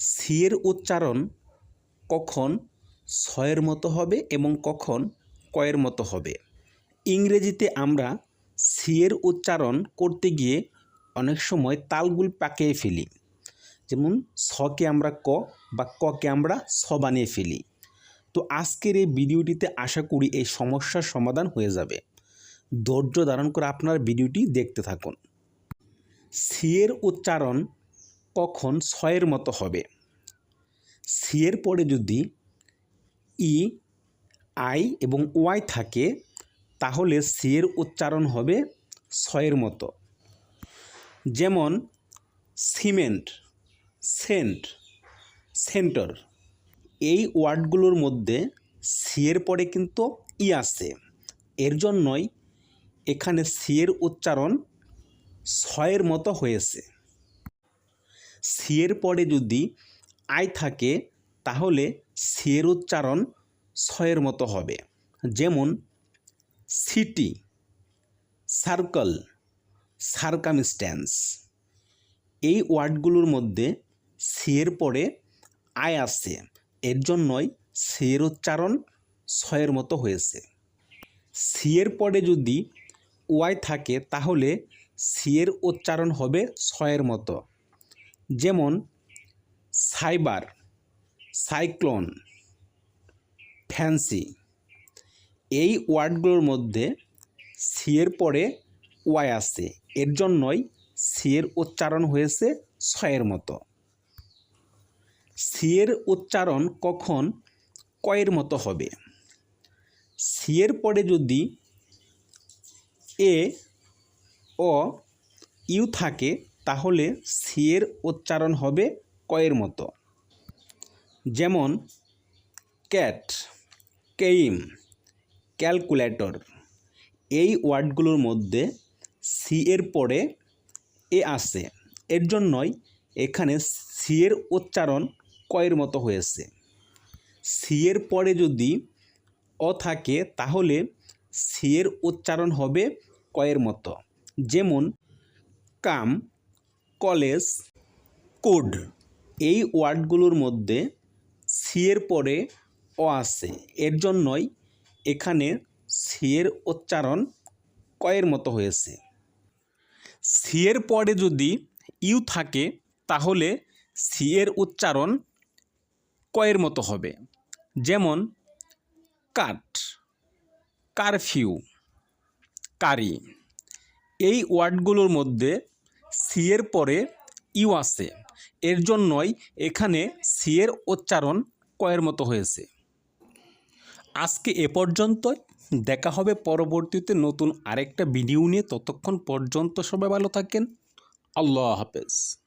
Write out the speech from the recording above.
C এর উচ্চারণ কখন ছয়ের মতো হবে এবং কখন কয়ের মতো হবে। ইংরেজিতে আমরা সি এর উচ্চারণ করতে গিয়ে অনেক সময় তালগুল পাকিয়ে ফেলি। যেমন ছকে আমরা ক বা ককে আমরা ছ বানিয়ে ফেলি। তো আজকের এই ভিডিওটিতে আশা করি এই সমস্যার সমাধান হয়ে যাবে। ধৈর্য ধারণ করে আপনার ভিডিওটি দেখতে থাকুন। সি এর উচ্চারণ কখন ছয়ের মতো হবে। সি এর পরে যদি ই, আই এবং ওয়াই থাকে, তাহলে সি এর উচ্চারণ হবে ছয়ের মতো। যেমন সিমেন্ট, সেন্ট, সেন্টার। এই ওয়ার্ডগুলোর মধ্যে সি এর পরে কিন্তু ই আছে। এর জন্যই এখানে সি এর উচ্চারণ ছয়ের মতো হয়েছে। সি এর পরে যদি আই থাকে, তাহলে সি এর উচ্চারণ ছয়ের মতো হবে। যেমন, সিটি, সার্কল, সার্কামস্ট্যান্স। এই ওয়ার্ডগুলোর মধ্যে সি এর পরে আয় আছে। এর জন্যই সি এর উচ্চারণ ছয়ের মতো হয়েছে। সি এর পরে যদি ওয়াই থাকে, তাহলে সি এর উচ্চারণ হবে ছয়ের মতো। যেমন সাইবার, সাইক্লোন, ফ্যান্সি। এই ওয়ার্ডগুলোর মধ্যে সি এর পরে ওয়াই আসে এর জন্যই সি এর উচ্চারণ হয়েছে ছয়ের মতো। সি এর উচ্চারণ কখন কয়ের মতো হবে? সি এর পরে যদি এ, ও, ইউ থাকে তাহলে সি এর উচ্চারণ হবে কয়ের মতো। যেমন ক্যাট কেইম ক্যালকুলেটর এই ওয়ার্ডগুলোর মধ্যে সি এর পরে এ আসে এর জন্যই এখানে সি এর উচ্চারণ কয়ের মতো হয়েছে। সি এর পরে যদি অ থাকে, তাহলে সি এর উচ্চারণ হবে কয়ের মতো। যেমন, কাম কলেজ কোড। এই ওয়ার্ডগুলোর মধ্যে সি এর পরে অ আছে। এর জন্যই এখানে সি এর উচ্চারণ কয়ের মতো হয়েছে। সি এর পরে যদি ইউ থাকে, তাহলে সি এর উচ্চারণ কয়ের মতো হবে। যেমন, কাট, কারফিউ, কারি। এই ওয়ার্ডগুলোর মধ্যে সি এর পরে ইউ আছে। এর জন্যই এখানে সি এর উচ্চারণ কয়ের মতো হয়েছে। আজকে এ পর্যন্তই। দেখা হবে পরবর্তীতে নতুন আরেকটা ভিডিও নিয়ে। ততক্ষণ পর্যন্ত সবাই ভালো থাকেন। আল্লাহ হাফেজ।